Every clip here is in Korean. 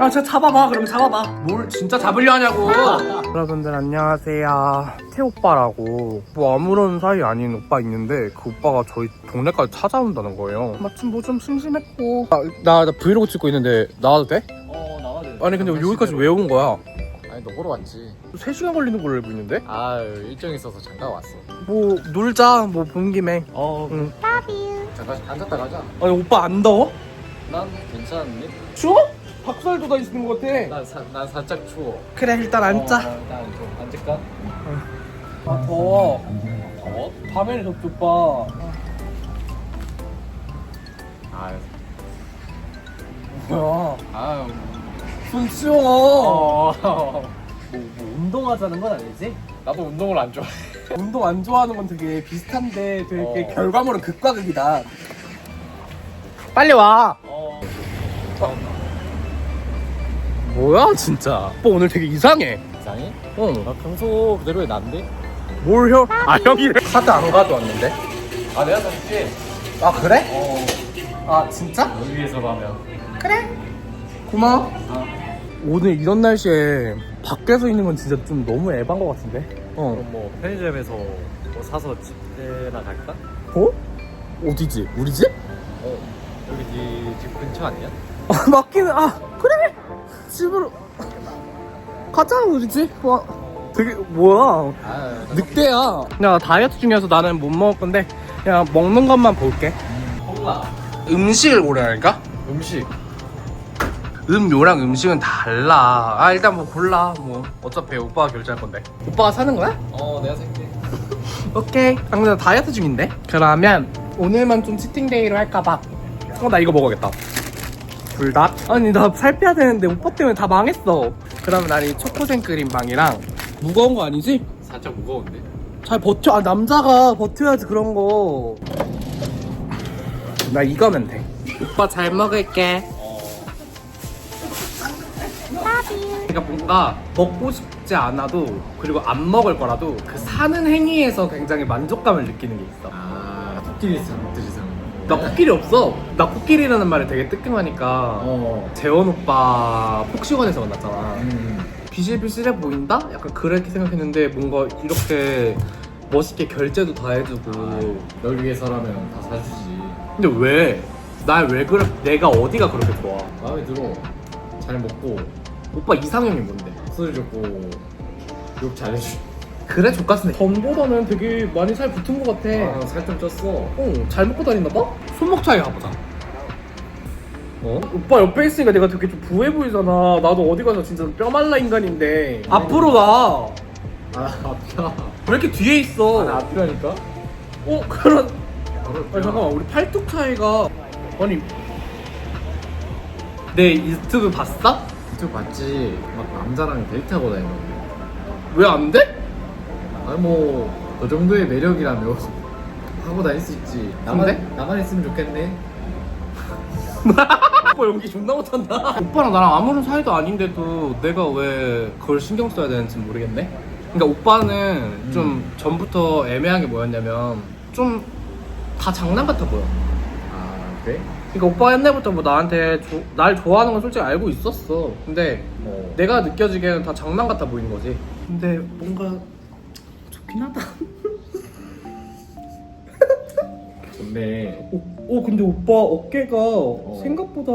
야 진짜 잡아봐 그럼 잡아봐 뭘 진짜 잡으려 하냐고 여러분들 안녕하세요 태 오빠라고 뭐 아무런 사이 아닌 오빠 있는데 그 오빠가 저희 동네까지 찾아온다는 거예요 마침 뭐 좀 심심했고 아, 나, 나 브이로그 찍고 있는데 나와도 돼? 어 나와도 돼. 아니 근데 여기까지 왜 온 거야? 아니 너 보러 왔지. 3시간 걸리는 걸로 알고 있는데? 아 일정 있어서 잠깐 왔어. 뭐 놀자 뭐 본 김에 어 응. 잠깐 앉았다 가자. 아니 오빠 안 더워? 난 괜찮니? 추워? 박살 돋아 있는 것 같아 난, 사, 난 살짝 추워. 그래 일단 앉자 어, 일단 좀 앉을까? 아 더워 더워? 밤에는 덥지 오빠 아, 뭐야 아유. 손 치워 어. 뭐, 뭐 운동하자는 건 아니지? 나도 운동을 안 좋아해. 운동 안 좋아하는 건 되게 비슷한데 되게 어. 결과물은 극과 극이다 빨리 와 어. 뭐야 진짜 오빠 오늘 되게 이상해 이상해? 어. 나 평소 그대로의 난데? 뭘 형? 아 형이래 카드 안 가져왔는데 아 내가 사줄게. 아 그래? 어. 아 진짜? 널 위해서라면. 그래 고마워 아. 오늘 이런 날씨에 밖에서 있는 건 진짜 좀 너무 에반 것 같은데 어 그럼 뭐 편의점에서 뭐 사서 집에나 갈까? 어? 어디지? 우리 집? 어. 여기 네집 근처 아니야? 아 맞기는 아 집으로 가자 우리 집 와. 되게 뭐야 아. 늑대야 야 다이어트 중이어서 나는 못 먹을 건데 그냥 먹는 것만 볼게 콜라. 음식을 고르라니까? 음식. 음료랑 음식은 달라 아 일단 뭐 골라 뭐 어차피 오빠가 결제할 건데 오빠가 사는 거야? 어 내가 살게. 오케이 당근 다이어트 중인데 그러면 오늘만 좀 치팅데이로 할까 봐 어 나 이거 먹어야겠다 불닭? 아니 나 살 빼야 되는데 오빠 때문에 다 망했어 그러면 난 이 초코 생크림 빵이랑 무거운 거 아니지? 살짝 무거운데? 잘 버텨 아 남자가 버텨야지 그런 거나 이거면 돼 오빠 잘 먹을게 어. 그러니까 뭔가 먹고 싶지 않아도 그리고 안 먹을 거라도 그 사는 행위에서 굉장히 만족감을 느끼는 게 있어 아, 먹듯이 사는 나 코끼리 없어 나 코끼리라는 말이 되게 뜨끔하니까 어. 재원 오빠 폭식원에서 만났잖아 음. 비실비실해 보인다? 약간 그렇게 생각했는데 뭔가 이렇게 멋있게 결제도 다 해주고 널 위해서라면 다 사주지. 근데 왜? 날 왜 그래? 내가 어디가 그렇게 좋아? 마음에 들어. 잘 먹고 오빠 이상형이 뭔데? 소리 좋고 욕 잘해주. 그래 족같은데 전보다는 되게 많이 살 붙은 것 같아 아, 살좀 쪘어. 어, 잘 먹고 다니나 봐? 손목 차이 가보자 어? 오빠 옆에 있으니까 내가 되게 좀 부해 보이잖아 나도 어디 가서 진짜 뼈말라 인간인데 앞으로 가왜 아, 앞이야. 이렇게 뒤에 있어? 아, 나 앞이라니까? 어? 그런 바로 아니 잠깐만 우리 팔뚝 차이가 아니 내 유튜브 봤어? 유튜브 봤지? 막 남자랑 데이트하고 다니는데. 왜안 돼? 아니 뭐, 그 정도의 매력이라면 하고 다닐 수 있지. 나만? 나만 있으면 좋겠네. 오빠 연기 존나 못한다 오빠랑 나랑 아무런 사이도 아닌데도 내가 왜 그걸 신경 써야 되는지 모르겠네 그러니까 오빠는 좀 전부터 애매한 게 뭐였냐면 좀 다 장난 같아 보여 아, 그래? 그러니까 오빠 옛날부터 뭐 나한테 조- 날 좋아하는 건 솔직히 알고 있었어 근데 어. 내가 느껴지기에는 다 장난 같아 보이는 거지 근데 뭔가 좋긴 하다 좋네. 오, 오 근데 오빠 어깨가 생각보다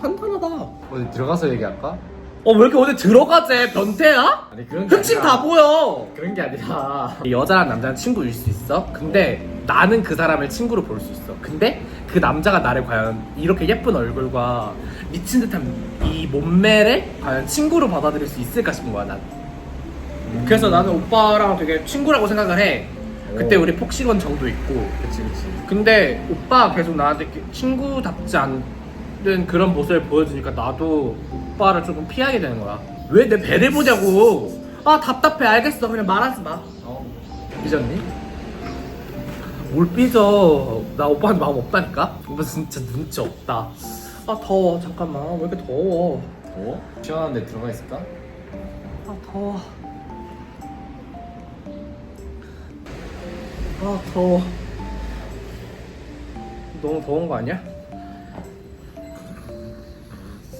탄탄하다 어디 들어가서 얘기할까? 어왜 이렇게 어디 들어가재 변태야? 아니, 그런 게 흑심 아니라. 다 보여 그런 게 아니라. 여자랑 남자는 친구일 수 있어 근데 나는 그 사람을 친구로 볼 수 있어 근데 그 남자가 나를 과연 이렇게 예쁜 얼굴과 미친 듯한 이 몸매를 과연 친구로 받아들일 수 있을까 싶은 거야 난 그래서 나는 오빠랑 되게 친구라고 생각을 해 그때 오. 우리 폭식원 정도 있고 그치, 그치. 근데 오빠가 계속 나한테 이렇게 친구답지 않은 그런 모습을 보여주니까 나도 오빠를 조금 피하게 되는 거야. 왜 내 배를 보냐고. 아 답답해. 알겠어. 그냥 말하지 마. 어. 삐졌니? 뭘 삐져. 나 오빠한테 마음 없다니까. 오빠 진짜 눈치 없다. 아 더워. 잠깐만. 왜 이렇게 더워. 더워? 시원한 데 들어가 있을까? 아 더워. 아 더워. 너무 더운 거 아니야?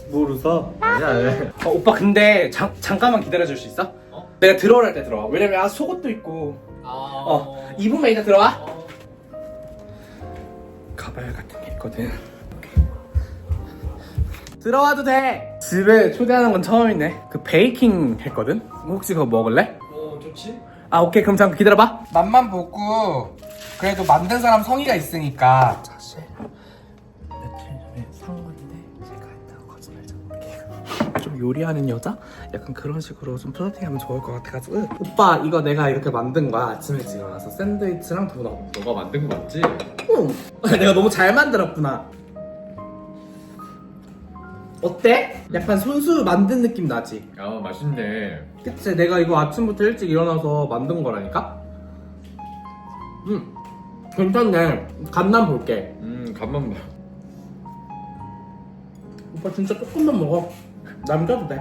뭘 웃어? 아니야 아니야 어, 오빠 근데 잠, 잠깐만 기다려줄 수 있어? 어? 내가 들어올 때 들어와 왜냐면 아 속옷도 입고 어 입으면 이따 들어와 가발 같은 게 있거든 들어와도 돼 집에 초대하는 건 처음이네 그 베이킹 했거든 혹시 그거 먹을래? 어 좋지? 아 오케이. 그럼 잠깐 기다려봐. 맛만 보고 그래도 만든 사람 성의가 있으니까. 사실 며칠 전에 산 건데 제가 했다고 거짓말 좀 할게요. 좀 요리하는 여자? 약간 그런 식으로 좀 플러팅하면 좋을 것 같아가지고. 오빠 이거 내가 이렇게 만든 거야. 아침에 일어나서 샌드위치랑 도넛. 너가 만든 거 맞지? 응. 내가 너무 잘 만들었구나 어때? 약간 손수 만든 느낌 나지? 아 맛있네. 그치 내가 이거 아침부터 일찍 일어나서 만든 거라니까? 음 괜찮네. 간만 볼게. 음 간만 봐. 오빠 진짜 조금만 먹어. 남겨도 돼.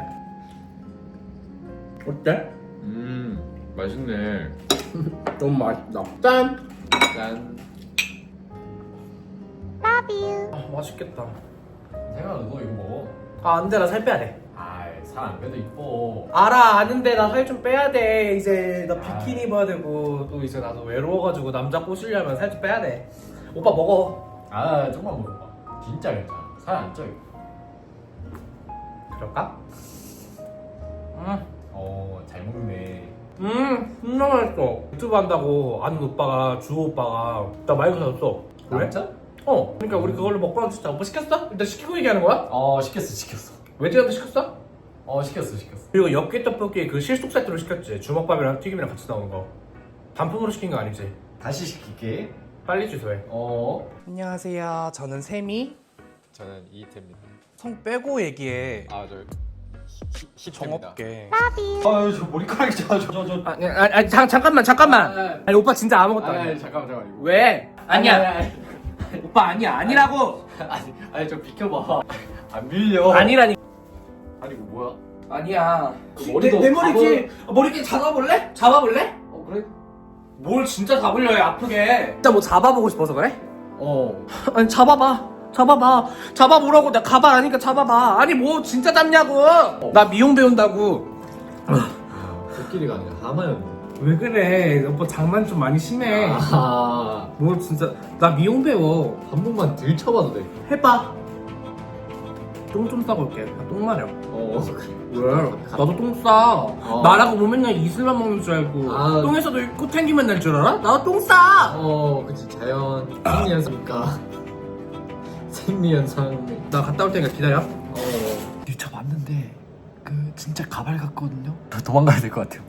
어때? 음 맛있네. 너무 맛있다. 짠! 짠. 아 맛있겠다 세가 너 이거. 아 안 돼 나 살 빼야 돼. 아이 살안 빼도 이뻐. 알아 아는데 나 살 좀 빼야 돼. 이제 나 비키니 입어야 되고 또 이제 나도 외로워가지고 남자 꼬시려면 살 좀 빼야 돼. 오빠 먹어. 아 조금만 먹어봐 진짜 괜찮아. 살안 쪄. 이거 그럴까? 음, 어잘 먹네. 음 진짜 맛있어. 유튜브 한다고 아는 오빠가 주호 오빠가 나 마이크 사줬어. 왜? 진짜? 어 그러니까 우리 그걸로 먹방 진짜 오빠 시켰어? 일단 시키고 얘기하는 거야? 어 시켰어 시켰어. 외지한테 시켰어? 어 시켰어 시켰어. 그리고 엽기 떡볶이 그 실속 세트로 시켰지. 주먹밥이랑 튀김이랑 같이 나오는 거. 단품으로 시킨 거 아니지? 다시 시킬게. 빨리 주소해. 어? 안녕하세요. 저는 세미. 저는 이태입니다. 성 빼고 얘기해. 아저 정없게 아유 저 머리카락이 저저저 아니, 아니, 아니 잠, 잠깐만 잠깐만. 아, 아. 아니 오빠 진짜 아무것도 아니, 아니야. 아니 잠깐만 잠깐만. 이거 왜? 아니야. 아니 아니 오빠 아니야 아니라고. 아니, 아니 좀 비켜봐. 안 밀려. 아니라니. 아니 이거 뭐야? 아니야. 그 머리도 내, 내 머리지 머리끼 잡아볼래? 잡아볼래? 어 그래? 뭘 진짜 잡으려 해 아프게. 진짜 뭐 잡아보고 싶어서 그래? 어. 아니 잡아봐. 잡아봐. 잡아보라고. 나 가발 아니까 잡아봐. 아니 뭐 진짜 잡냐고. 나 미용 배운다고. 코끼리가 아니라 하마였네 왜 그래 오빠 장난 좀 많이 심해 아한 뭐 진짜 나 미용 배워 번만 들쳐봐도 돼 해봐 똥 좀 싸고 올게 나똥 마려 어. 왜? 나도 똥 싸. 나라고 뭐 맨날 이슬만 먹는 줄 알고 아. 똥에서도 꽃탱기만 날 줄 알아? 나도 똥 싸! 어, 그치 자연 생리현상이니까 생리현상. 나 갔다 올 테니까 기다려 어. 저 맞는데 그 진짜 가발 같거든요. 도망가야 될 것 같아요.